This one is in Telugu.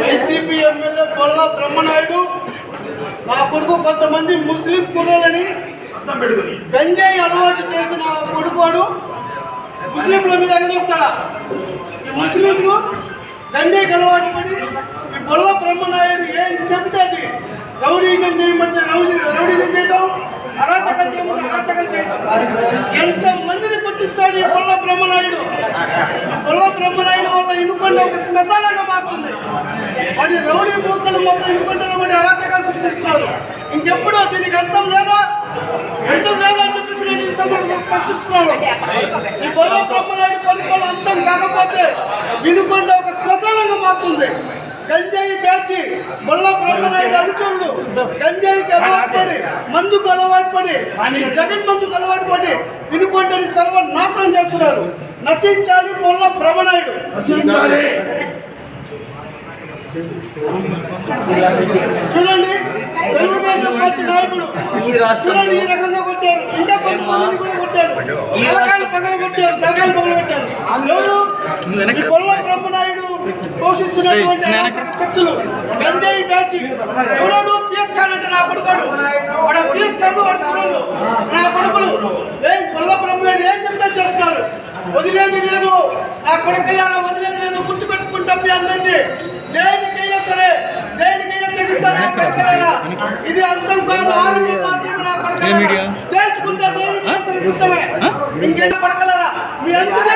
వైసీపీ ఎమ్మెల్యే బొల్ల బ్రహ్మనాయుడు నా కొడుకు కొంతమంది ముస్లిం కుర్రలని గంజాయి అలవాటు చేసిన కొడుకోడు ముస్లింల మీద ఎగదొస్తాడా? ఈ ముస్లింలు గంజాయికి అలవాటు పడి ఈ బొల్ల బ్రహ్మనాయుడు ఏం చెబితే అది రౌడీజం చేయమంటే రౌడీ రౌడీజం చేయటం అరాచకం చేయమంటే అరాచకం చేయటం. ఎంత మందిని కొట్టిస్తాడు ఈ బొల్ల బ్రహ్మనాయుడు బొల్ల బ్రహ్మనాయుడు వల్ల ఇనుకొండ ఒక శ్మశానంగా మారుతుంది. వాడి రౌడీ మూకలు మొత్తం ఇనుకొండలో పడి అరాచకాలు సృష్టిస్తున్నారు. ఇంకెప్పుడు దీనికి అర్థం లేదా? అర్థం లేదా అని చెప్పేసి నేను ఈ ప్రశ్నిస్తున్నాను. ఈ బొల్ల బ్రహ్మనాయుడు పరిపాలన అంతం కాకపోతే వినుకొండ ఒక శ్మశానంగా మారుతుంది. గంజాయి బ్యాచి బొల్ల బ్రహ్మనాయుడు అనుచరులు గంజాయికి అలవాటు పడి మందుకు అలవాటు పడి ఈ జగన్ మందుకు అలవాటు పడి వినుకొండని సర్వనాశనం చేస్తున్నారు. నశించాలి బొల్ల బ్రహ్మనాయుడు చూడండి తెలుగుదేశం పార్టీ నాయకుడు. ఈ రాష్ట్రంలో- చూడండి ఈ రకంగా కొట్టారు. ఇంకా కొంతమందిని కూడా కొట్టారు. ఈ తలకాయలు పగల కొట్టారు తలకాయలు పగల కొట్టారు. ఎవరు? ఈ కొల్ల బ్రహ్మనాయుడు పోషిస్తున్నటువంటి అరాచక శక్తులు. గంజాయి బ్యాచి. ఎవరోడు? పిఎస్ ఖాన్ అంటే నా కొడుకాడు వాడు పిఎస్ ఖాన్ వాడు కుర్రోళ్ళు నా కొడుకులు ఏ కొల్ల బ్రహ్మనాయుడు ఏం చెప్తా చేస్తున్నారు వదిలేది లేదు నా కొడుకల్లారా వదిలేది లేదు గుర్తు పెట్టుకుంటాం మీ అందరినీ. దేనికైనా సరే దేనికైనా తెగిస్తా నా కొడుకల్లారా ఇది అంతం కాదు ఆరంభం మాత్రమే నా కొడుకల్లారా తేల్చుకుంటా దేనికైనా సరే సిద్ధమే ఇంకేంటి కొడకలారా మీ అందుకే